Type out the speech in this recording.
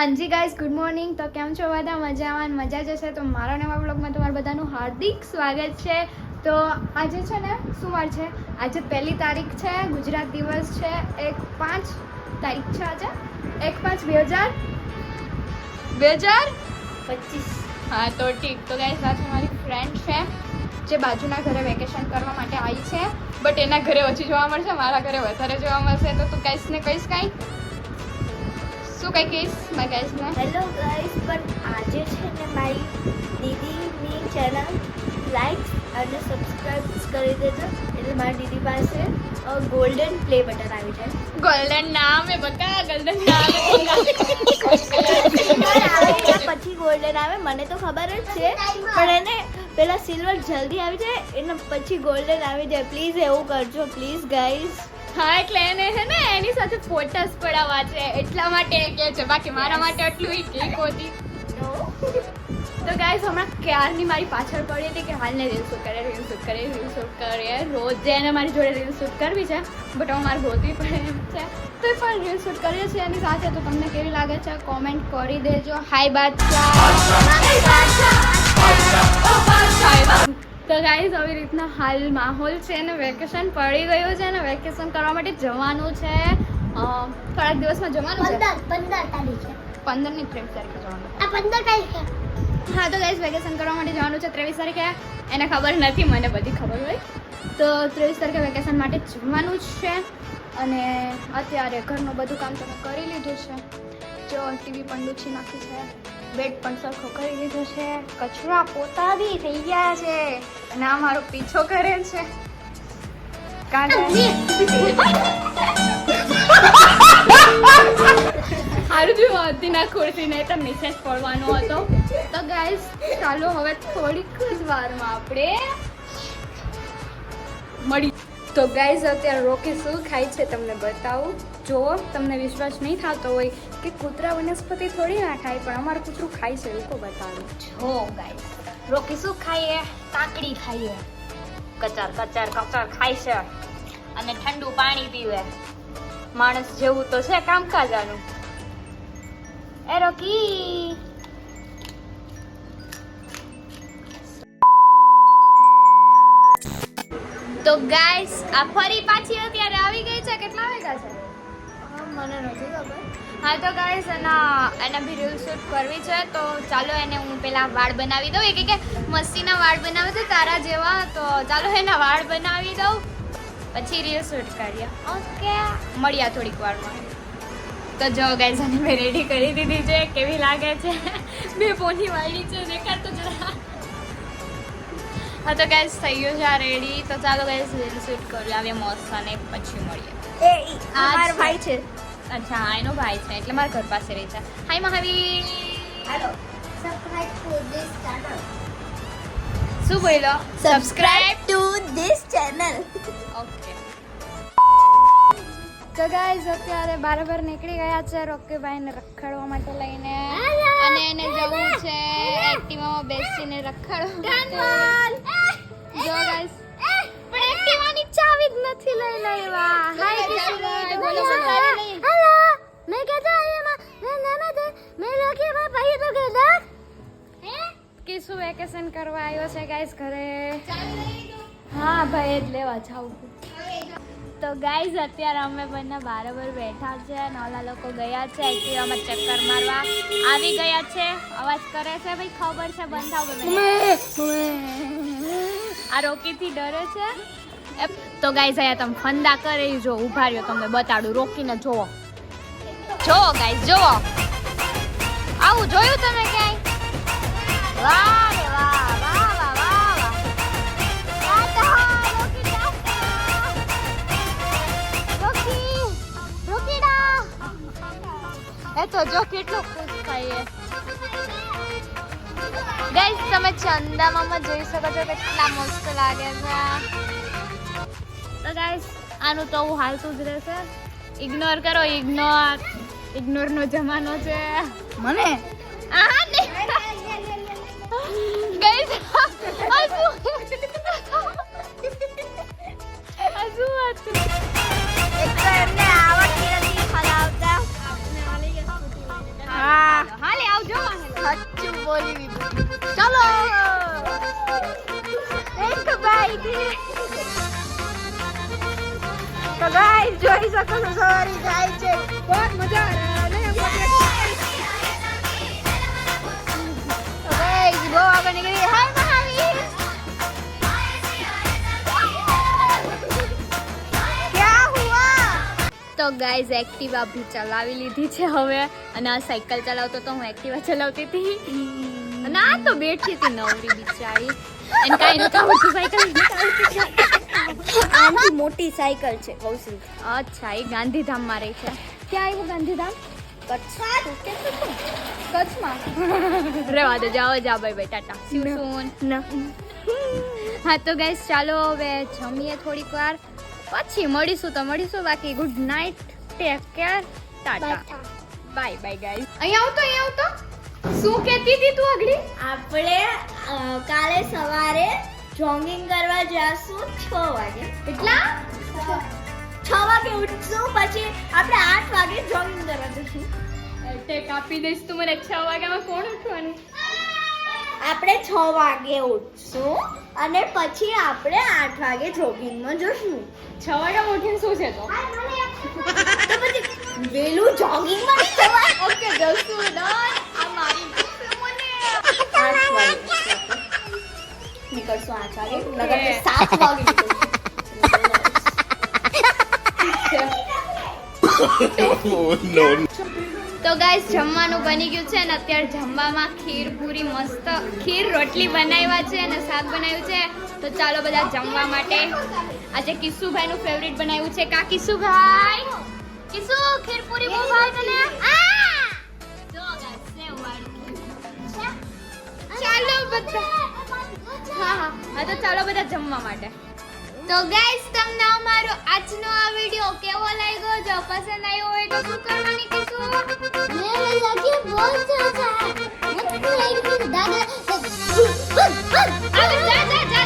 હાજી guys good morning. તો કેમ છો બધા? મજામાં મજા જશે તો મારા નવા બ્લોગમાં તમારું બધાનું હાર્દિક સ્વાગત છે. તો આજે છે ને, શું વાર છે? આજે પહેલી તારીખ છે, ગુજરાત દિવસ છે. એક પાંચ તારીખ છે આજે. એક પાંચ બે હજાર? બે હજાર? પચીસ. હા, તો ઠીક. તો ગાઈઝ આજે મારી ફ્રેન્ડ છે, જે બાજુના ઘરે વેકેશન કરવા માટે આવી છે. બટ એના ઘરે ઓછી જોવા મળશે, મારા ઘરે વધારે જોવા મળશે. તો તું કહીશ ને કહીશ કાંઈ? શું કંઈ કહીશ મારા ગાઈઝને હેલો ગાઈસ પણ આજે છે ને મારી દીદીની ચેનલ લાઈક અને સબસ્ક્રાઇબ કરી દેજો. એટલે મારી દીદી પાસે ગોલ્ડન પ્લે બટન આવી જાય. ગોલ્ડન નામ એ બકા ગોલ્ડન નામ પછી ગોલ્ડન આવે મને તો ખબર જ છે. પણ એને પેલા સિલ્વર જલ્દી આવી જાય એના પછી ગોલ્ડન આવી જાય. પ્લીઝ એવું કરજો પ્લીઝ ગાઈસ હા એટલે એને છે ને એની સાથે ફોટોસ પડાવવા છે. એટલા માટે એ કહે છે. બાકી મારા માટે આટલું ઈ ઠીક હોતી. તો ગાઈસ હમણાં ક્યારની મારી પાછળ પડી હતી કે હાલને રીલ શૂટ કરે રીલ શૂટ કરે રીલ શૂટ કરીએ રોજ એને મારી જોડે રીલ શૂટ કરવી છે બટ હવે મારે ગોતવી પડે એમ છે. તો પણ રીલ શૂટ કરીએ છીએ એની સાથે. તો તમને કેવી લાગે છે? કોમેન્ટ કરી દેજો. હાય બાદ તો ગાઈઝ આવી રીતના હાલ માહોલ છે ને વેકેશન પડી ગયું છે ને વેકેશન કરવા માટે જવાનું છે. થોડાક દિવસમાં જવાનું છે. પંદર પંદરની ત્રેવીસ તારીખે જવાનું. આ પંદર તારીખે? હા તો ગાઈઝ વેકેશન કરવા માટે જવાનું છે ત્રેવીસ તારીખે. એને ખબર નથી મને બધી ખબર હોય. તો ત્રેવીસ તારીખે વેકેશન માટે જવાનું જ છે. અને અત્યારે ઘરનું બધું કામ તમે કરી લીધું છે. જો ટીવી પણ લૂછી નાખી છે. બેડ પણ સરખો કરી લીધો છે. કચરા પોતા બી થઈ ગયા છે. અને આ મારો પીછો કરે છે. કાં હારું હતી ના ખુરશી નહીં તો મેસેજ પડવાનો હતો. તો ગાઈસ ચાલો હવે થોડીક જ વારમાં આપણે મળી. તો ગાઈઝ અત્યારે રોકી શું ખાય છે તમને બતાવું? જો તમને વિશ્વાસ નહીં થતો હોય કે કૂતરા વનસ્પતિ થોડી ના ખાય પણ અમારું કૂતરું ખાય છે એવું તો બતાવું. જો ગાઈસ રોકી શું ખાઈએ? કાકડી ખાઈએ. કચર કચર કચર ખાય છે. અને ઠંડુ પાણી પીવે. માણસ જેવું તો છે કામકાજ આનું એ રોકી. તો ગાઈસ, આ ફરી પાછી અત્યારે આવી ગઈ છે? કેટલા વાગ્યા છે? મને નથી ખબર. હા તો ગાઈસ એના એના બી રીલ શૂટ કરવી છે તો ચાલો એને હું પેલા વાળ બનાવી દઉં. એ કે મસ્તીના વાળ બનાવે છે તારા જેવા. તો ચાલો એના વાળ બનાવી દઉં. પછી રીલ શૂટ કરીએ. ઓકે મળ્યા થોડીક વારમાં. તો જો ગાઈસ અને મેં રેડી કરી દીધી છે. કેવી લાગે છે? બે પોની વાળી છે દેખાડ તો જરા. હા તો ગાઈસ થઈ ગયું છે આ રેડી તો ચાલો ગાઈસ રીલ શૂટ કરી આવીએ મસ્ત અને પછી મળીએ. એ આ ભાઈ છે. અચ્છા એનો ભાઈ છે એટલે મારા ઘર પાસે રહે છે. Hi Mahavir. Hello subscribe to this channel શું બોલો subscribe to this channel okay તો ગાઈઝ અત્યારે બરાબર નીકળી ગયા છે રોકીભાઈને રખડવા માટે લઈને. અને એને જવું છે એક્ટિવામાં બેસીને રખડવા જો ગાઈઝ પણ એક્ટિવાની ચાવી જ નથી લઈ લેવા હાય કિશોર. બોલો મેં કહેતો અહીંયા મેં નામે તે મેં લોકી માં ભાઈ તો કહેતા કિશુ વેકેશન કરવા આવ્યો છે ગાઈઝ ઘરે. હા ભાઈ જ લેવા તો ગાઈઝ અત્યારે અમે બંને બરાબર બેઠા છે અને ઓલા લોકો ગયા છે. એક્ટિવામાં ચક્કર મારવા આવી ગયા છે. અવાજ કરે છે ભાઈ ખબર છે? બંધ થાવ આ રોકીથી ડરે છે. તો ગાઈઝ અહીંયા તમે ફંદા કરે જો ઊભા રહ્યો. તમને બતાડું. રોકીને જોવો. જોવો ગાઈઝ જોવો આવું જોયું તમે ક્યાંય? વાહ રે. એ તો જો કેટલું ખુશ થાય ગાઈસ તમે ચંદા મામા જોઈ શકો છો કેટલા મસ્ત લાગે છે. તો ગાઈસ આનું તો હું હાલતું જ રહેશે. ઇગ્નોર કરો ઇગ્નોર ઇગ્નોરનો જમાનો છે. મને? એમને આવડતી નથી ખલાવતા હા. હાલે આવજો. જોઈ શકો છો સોરી જાય છે. બહુ મજા આ રહી है તો ગાઈસ બહુ આગળ નીકળી હાય મહાવીર क्या हुआ તો ગાઈઝ એક્ટિવા ભી ચલાવી લીધી છે હવે અને આ સાયકલ ચલાવતો તો હું એક્ટિવા ચલાવતી હતી ના તો બેઠી હતી નવરી બિચારી એને કાંઈ નતું આવડતું સાયકલ આનાથી મોટી સાયકલ છે કૌશલ અચ્છા એ ગાંધીધામમાં રહી છે ક્યાં આવ્યું ગાંધીધામ કચ્છમાં? રેવા દો જાઓ જા ભાઈ ટાટા. સી સૂન હા તો ગાઈસ ચાલો હવે જમીએ થોડીક વાર. પછી મળીશું તો મળીશું. બાકી good night take care tata. Bye bye guys અહીંયા આવતો અહીંયા આવતો. શું કહેતી હતી તું અઘડી આપણે કાલે સવારે જોગિંગ કરવા જઈશું છ વાગે. કેટલા છ વાગે ઉઠશું પછી આપણે આઠ વાગે જોગિંગ કરવા જશું ટેક આપી દઈશ તું મને છ વાગ્યામાં કોણ ઉઠવાનું? આપણે છ વાગે ઉઠશું અને પછી આપણે આઠ વાગે જોગિંગમાં જશું. છ વાગ્યામાં ઉઠીને શું છે તો? તો પછી વેલું જોગિંગમાં નહીં જવાય? ઓકે જશું ડન. આ મારી વાગે નીકળશું આઠ વાગે લગભગ સાત વાગે તો ગાઈસ જમવાનું બની ગયું છે અને અત્યારે જમવામાં ખીર પૂરી મસ્ત ખીર રોટલી બનાવ્યા છે અને શાક બનાવ્યું છે. તો ચાલો બધા જમવા માટે. આજે કિસ્સુભાઈનું ફેવરિટ બનાવ્યું છે. કા કિસ્સુભાઈ? કિસ્સુ, ખીર પૂરી બહુ ભાવે તને. ચાલો બધા. હા. હા, તો ચાલો બધા જમવા માટે. તો ગાઈસ તમને અમારો આજનો આ વિડિયો કેવો લાગ્યો? જો પસંદ આવ્યો હોય તો શું કરવાની કીધું? મને લાગે બહુ સરસ મને તો લાગ્યું દાદા હવે જા જા